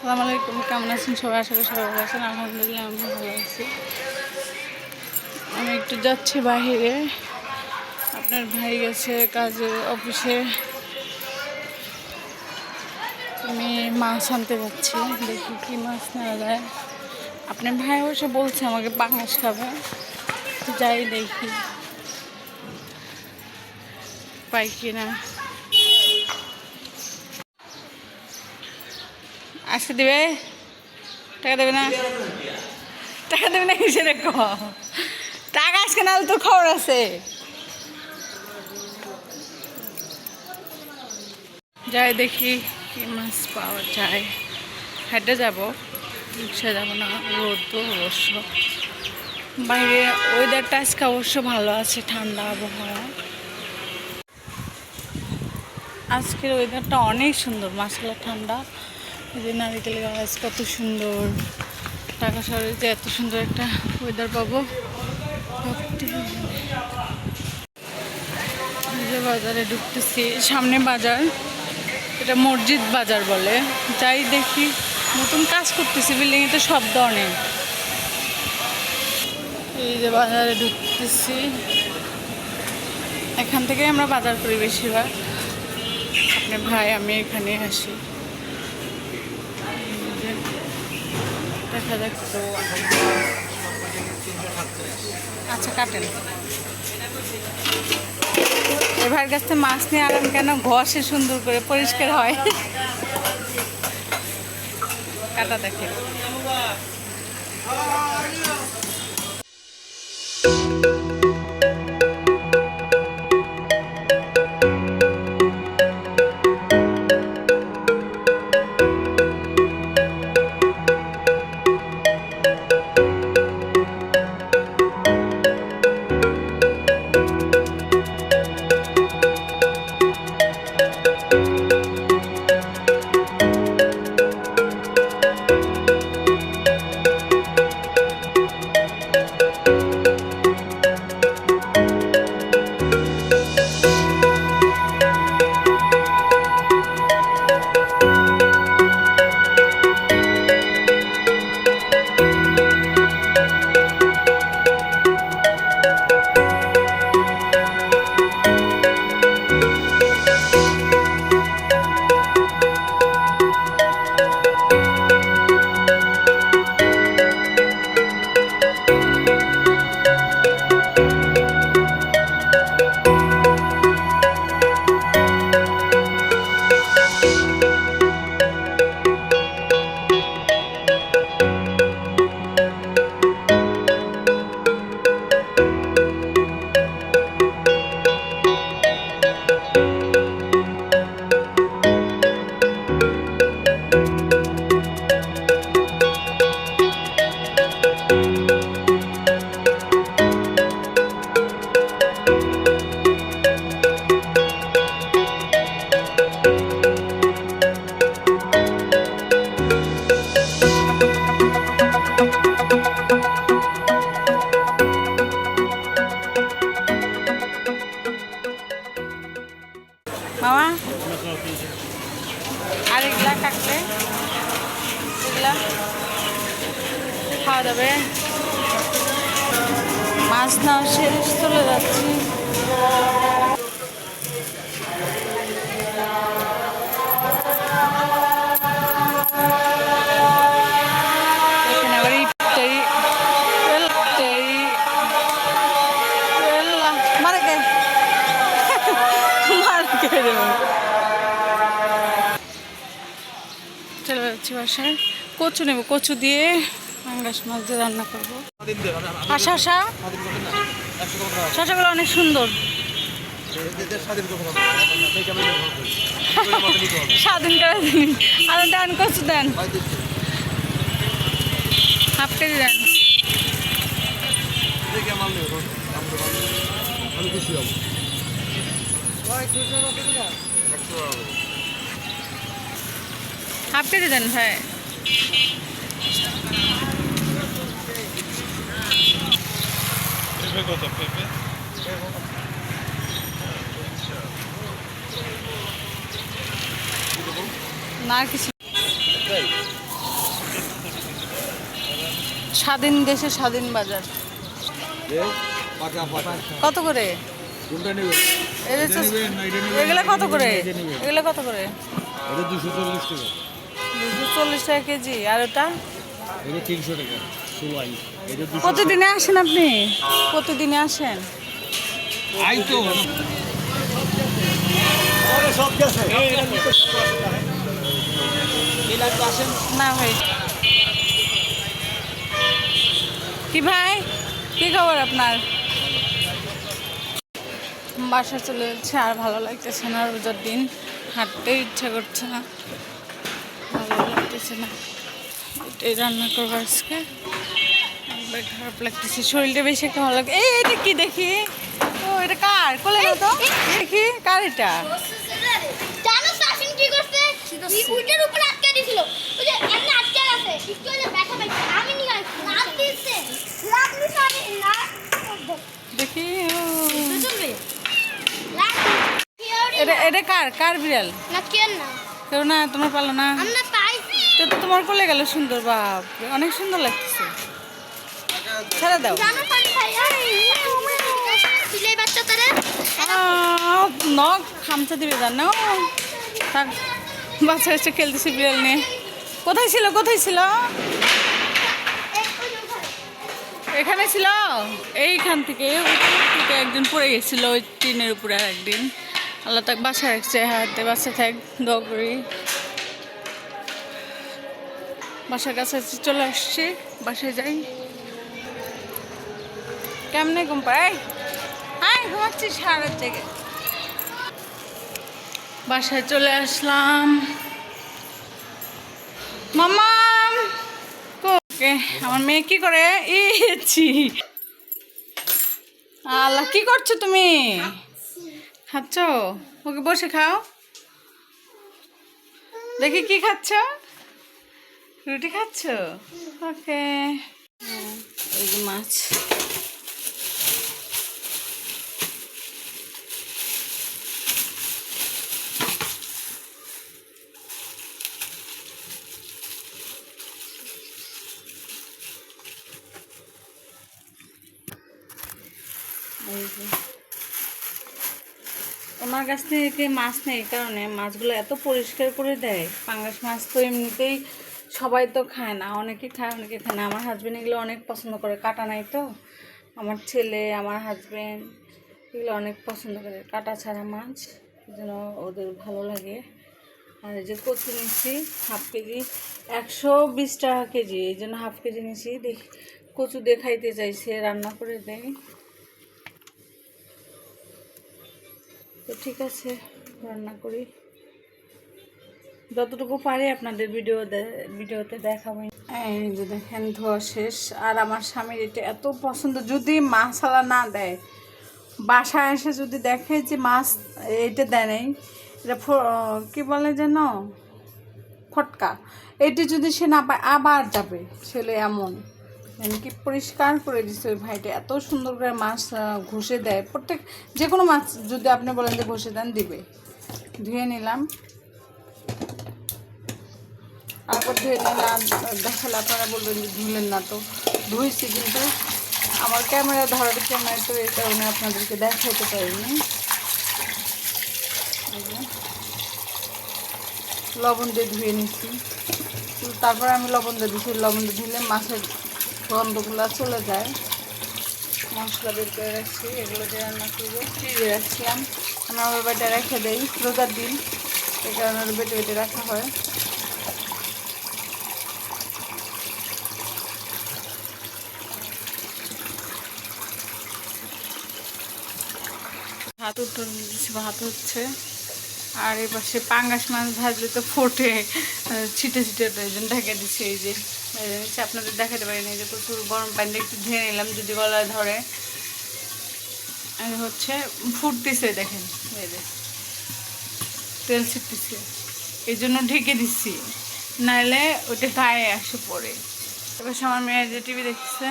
সালাম আলাইকুম, কেমন আছেন? সবাই করি সবাই ভালো আছেন। আলহামদুলিল্লাহ আমি ভালো আছি। আমি একটু যাচ্ছি বাইরে। আপনার ভাই গেছে কাজে অফিসে। আমি মাছ আনতে যাচ্ছি, দেখি কি মাছ নেওয়া যায়। আপনার ভাই অবশ্য বলছে আমাকে পাঙাশ খাবে। যাই দেখি। পাই কিনা। আজকে দেবে? টাকা দেবে না? টাকা দেবে না কিসে রেখো টাকা আজকে নাহলে তোর খবর আছে। যাই দেখি কি মাছ পাওয়া যায়। হেঁটে যাব। রিক্সা যাব না, রোদ তো অবশ্য। বাইরে ওয়েদারটা আজকে অবশ্য ভালো আছে, ঠান্ডা আবহাওয়া। আজকের ওয়েদারটা অনেক সুন্দর মাসালা ঠান্ডা। যে নারিকেল গাছ কত সুন্দর। ঢাকা শহরে যে এত সুন্দর একটা ওয়েদার পাবো যে বাজারে ঢুকতেছি, সামনে বাজার, এটা মসজিদ বাজার বলে। যাই দেখি, নতুন কাজ করতেছি বিল্ডিংয়ে তো শব্দ অনেক। এই যে বাজারে ঢুকতেছি। এখান থেকে আমরা বাজার করি বেশিরভাগ। আপনার ভাই, আমি এখানে আসি এই যে দেখা যাক তো আচ্ছা কাটেন। এবার থেকে মাছ নিয়ে আরাম কেন? ঘষে সুন্দর করে পরিষ্কার হয়। কাটা দেখে এগুলা এগুলা খাওয়া যাবে। মাছ না শেষ চলে যাচ্ছি। যাচ্ছি বাসায়। কচু নেব, কচু দিয়ে আঙ্গাস মাছ দিয়ে রান্না করব। আর শশা শশাগুলো অনেক সুন্দর। স্বাধীন করে দিন আর দেন, কচু দেন। হাফ কেজি দেন। হাফ কেজি দেন ভাই। পেঁপে কত পেঁপে? না কিছু স্বাধীন দেশে স্বাধীন বাজার। কত করে? এগুলো কত করে? এগুলো কত করে? দুশো চল্লিশ টাকা। চল্লিশ টাকা কেজি আর ওটা? এটা তিনশো টাকা প্রতিদিনে আসেন আপনি? প্রতিদিনে আসেন? আই তো। না ভাই। কি ভাই? কি খবর আপনার? বাসা চলে যাচ্ছে আর ভালো লাগতেছে না রোজার দিন। হাঁটতে ইচ্ছা করছে না। লাগতেছে না। এটাই রান্না করব আজকে। একবার খারাপ লাগতেছে শরীরটা বেশি একটা ভালো লাগে এই এটা কি দেখি? ও এটা কার? কোলে না তো? দেখি কার এটা? জানো শাসন কি করছে? উটের উপর আটকে দিছিল ওই যে এমনি আটকে আছে একটু যে ব্যথা পাইছে। আমি নিয়ে আসছি লাভ দিচ্ছে লাভ দিচ্ছে আমি না দেখি ও। এটা এটা কার? কার বিড়াল? না কেন না। কেউ না তোমার পালো না। আমরা তো তোমার কোলে গেল সুন্দর বাপ। অনেক সুন্দর লাগতেছে। ছেড়ে দাও। তারে নখ খামচা দিবে জানো? থাক বাচ্চা বাচ্চা খেলতেছে বিড়াল নিয়ে। কোথায় ছিল কোথায় ছিল? এখানে ছিল? এইখান থেকে থেকে একজন পড়ে গেছিল ওই টিনের উপরে আর একদিন আল্লাহ তাক বাসা রাখছে, হাতে বাসা থাক, দোয়া করি। বাসার কাছে চলে আসছি, বাসায় যাই। কেমনে ঘুম পায় আয় ঘুমাচ্ছি সারার থেকে বাসায় চলে আসলাম। মামাম ওকে আমার মেয়ে কি করে? ইছি আল্লাহ, কি করছ তুমি? খাচ্ছ? ওকে বসে খাও। দেখি কি খাচ্ছ? রুটি খাচ্ছ? ওকে। এই মাছ। ওনার কাছ থেকে মাছ নেই কারণে মাছগুলো এত পরিষ্কার করে দেয়। পাঙ্গাস মাছ তো এমনিতেই সবাই তো খায় না, অনেকে খায় অনেকে খায় না। আমার হাজব্যান্ড এগুলো অনেক পছন্দ করে, কাটা নাই তো। আমার ছেলে, আমার হাজব্যান্ড এগুলো অনেক পছন্দ করে। কাটা ছাড়া মাছ, যেন ওদের ভালো লাগে। আর এই যে কচু নিচ্ছি হাফ কেজি, একশো বিশ টাকা কেজি। এই জন্য হাফ কেজি নিচ্ছি দেখ, কচু দেখাইতে চাইছে, রান্না করে দেয় তো ঠিক আছে, রান্না করি। যতটুকু পারি আপনাদের ভিডিও ভিডিওতে দেখাবো। যে দেখেন, ধোয়া শেষ। আর আমার স্বামীর এটা এত পছন্দ, যদি মশলা না দেয়। বাসায় এসে যদি দেখে যে মাছ এইটা দেয় নাই, এটা কি বলে যেন? ফটকা। এটি যদি সে না পায়, আবার যাবে। ছেলে এমন। মানে কি পরিষ্কার করে দিচ্ছে ওই ভাইটা। এত সুন্দর করে মাছ ঘষে দেয়। প্রত্যেক যে কোনো মাছ যদি আপনি বলেন যে ঘষে দেন, দিবে। ধুয়ে নিলাম। তারপর ধুয়ে নিলাম। দেখালে আপনারা বলবেন যে ধুলেন না তো। ধুইছি কিন্তু আমার ক্যামেরা ধরার ক্যামেরা তো এই কারণে আপনাদেরকে দেখাইতে পারিনি। যে। লবণ দিয়ে ধুয়ে নিচ্ছি তারপর আমি লবণ দিয়ে দিচ্ছি লবণ দিয়ে ধুলে মাছের গন্ধগুলো চলে যায়। মশলা বের করে রাখছি। এগুলো দিয়ে রান্না করব। ফ্রিজে রাখছিলাম। আমি আমার বেটে রেখে দেই। রোজার দিন। এই কারণে বেটে বেটে রাখা হয়। দিচ্ছি ভাত হচ্ছে। আর এই পাশে পাঙ্গাস মাছ ভাজলে তো ফোটে। ছিটে ছিটে জন্য ঢেকে দিচ্ছি এই যে। এই আপনাদের দেখাতে পারিনি এই যে প্রচুর গরম পানি, একটু ধুয়ে নিলাম যদি গলায় ধরে। হচ্ছে ফুটতেছে দেখেন, এই তেল ছিটতেছে। এই জন্য ঢেকে দিচ্ছি। নাহলে ওটা গায়ে আসে পড়ে। এবার আমার মেয়ে যে টিভি দেখতেছে